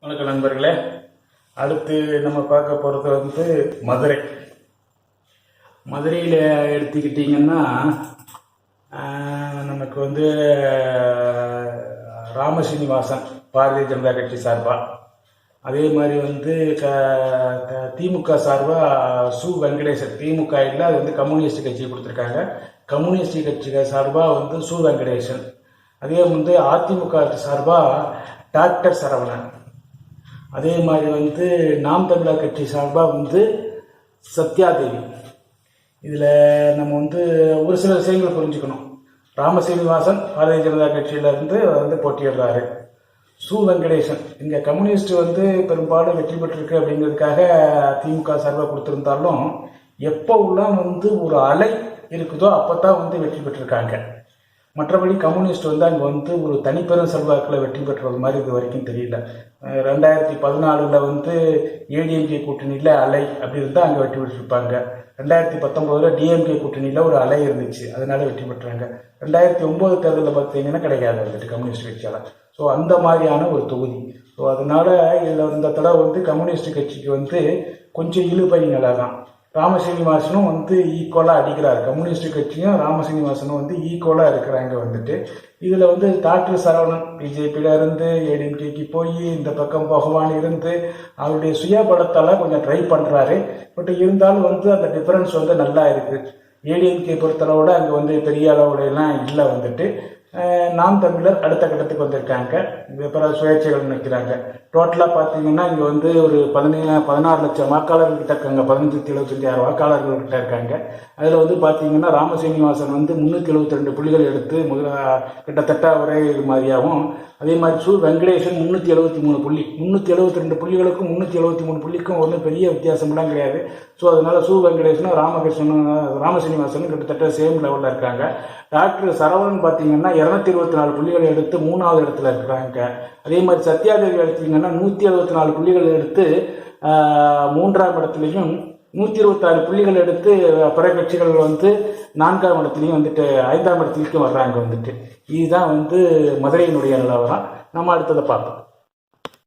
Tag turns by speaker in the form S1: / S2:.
S1: வணக்கம் நண்பர்களே. அடுத்து நம்ம பார்க்க போகிறது வந்து மதுரை. மதுரையில் எடுத்துக்கிட்டிங்கன்னா நமக்கு வந்து ராமசீனிவாசன் பாரதிய ஜனதா கட்சி சார்பாக அதே மாதிரி வந்து க க- திமுக சார்பாக சு. வெங்கடேசன். திமுக இல்லை அது வந்து கம்யூனிஸ்ட் கட்சி கொடுத்துருக்காங்க. கம்யூனிஸ்ட் கட்சி சார்பாக வந்து சு. வெங்கடேசன். அதே வந்து அதிமுக சார்பாக டாக்டர் சரவணன். அதே மாதிரி வந்து நாம் தமிழர் கட்சி சார்பாக வந்து சத்யாதேவி. இதில் நம்ம வந்து ஒரு சில விஷயங்கள் புரிஞ்சுக்கணும். ராமசீனிவாசன் பாரதிய ஜனதா கட்சியிலேருந்து வந்து போட்டியிடுறாரு. சு. வெங்கடேசன். இங்கே கம்யூனிஸ்ட் வந்து பெரும்பாலும் வெற்றி பெற்றிருக்கு அப்படிங்கிறதுக்காக திமுக சார்பாக கொடுத்துருந்தாலும் எப்போ உள்ள வந்து ஒரு அலை இருக்குதோ அப்போ தான் வந்து வெற்றி பெற்றிருக்காங்க. மற்றபடி கம்யூனிஸ்ட் வந்து அங்கே வந்து ஒரு தனிப்பெரும் செல்வாக்கில் வெற்றி பெற்றது மாதிரி இது வரைக்கும் தெரியல. ரெண்டாயிரத்தி பதினாலில் வந்து ஏடிஎம்கே கூட்டணியில் அலை அப்படி இருந்தால் அங்கே வெற்றி பெற்றிருப்பாங்க. ரெண்டாயிரத்தி பத்தொம்போதில் டிஎம்கே கூட்டணியில் ஒரு அலை இருந்துச்சு அதனால வெற்றி பெற்றாங்க. ரெண்டாயிரத்தி ஒம்பது தேர்தலில் பார்த்தீங்கன்னா கிடைக்காது வந்துட்டு கம்யூனிஸ்ட் கட்சியால். ஸோ அந்த மாதிரியான ஒரு தொகுதி. ஸோ அதனால இதில் இந்த தடவை வந்து கம்யூனிஸ்ட் கட்சிக்கு வந்து கொஞ்சம் இழுபறி நிலை தான் ராமசீனிவாசனும் வந்து ஈக்குவலாக அடிக்கிறார். கம்யூனிஸ்ட் கட்சியும் ராமசீனிவாசனும் வந்து ஈக்குவலாக இருக்கிறாங்க வந்துட்டு. இதில் வந்து டாக்டர் சரவணன் பிஜேபியில் இருந்து ஏடிஎம்கேக்கு போய் இந்த பக்கம் பகவான் இருந்து அவருடைய சுயபலத்தால் கொஞ்சம் ட்ரை பண்ணுறாரு பட் இருந்தாலும் வந்து அந்த டிஃபரன்ஸ் வந்து நல்லா இருக்குது ஏடிஎம்கே பொறுத்தளவோட அங்கே வந்து பெரிய அளவுல எல்லாம் இல்லை வந்துட்டு. நாம் தமிழர் அடுத்த கட்டத்துக்கு வந்திருக்காங்க. பிற சுயேட்சைகள் நிற்கிறாங்க டோட்டலாக பார்த்தீங்கன்னா இங்கே வந்து ஒரு பதினேழு பதினாறு லட்சம் வாக்காளர்கள் கிட்ட இருக்காங்க. பதினஞ்சு எழுபத்தஞ்சி ஆறு வாக்காளர்கள் கிட்ட இருக்காங்க. அதில் வந்து பார்த்தீங்கன்னா ராமசீனிவாசன் வந்து முந்நூற்றி எழுபத்தி ரெண்டு புள்ளிகள் எடுத்து முதல கிட்டத்தட்ட ஒரே இது மாதிரியாகவும் அதே மாதிரி சு வெங்கடேசன் முந்நூற்றி எழுபத்தி மூணு புள்ளி. முந்நூற்றி எழுபத்தி ரெண்டு புள்ளிகளுக்கும் முந்நூற்றி எழுபத்தி மூணு புள்ளிக்கும் ஒன்றும் பெரிய வித்தியாசம்லாம் கிடையாது. ஸோ அதனால் சு வெங்கடேசனும் ராமகிருஷ்ணனும் ராமசீனிவாசனும் கிட்டத்தட்ட சேம் லெவலில் இருக்காங்க. டாக்டர் சரவணன் பார்த்தீங்கன்னா இரநூத்தி இருபத்தி நாலு புள்ளிகளை எடுத்து மூணாவது இடத்துல இருக்கிறாங்க. அதே மாதிரி சத்யாதேவி எடுத்தீங்கன்னா நூற்றி எழுபத்தி நாலு புள்ளிகள் எடுத்து மூன்றாம் இடத்துலையும் நூற்றி இருபத்தாறு புள்ளிகள் எடுத்து பிற கட்சிகள் வந்து நான்காம் இடத்துலையும் வந்துட்டு ஐந்தாம் இடத்துலையும் வர்றாங்க வந்துட்டு. இதுதான் வந்து மதுரையினுடைய நிலவரம். நம்ம அடுத்ததை பார்ப்போம்.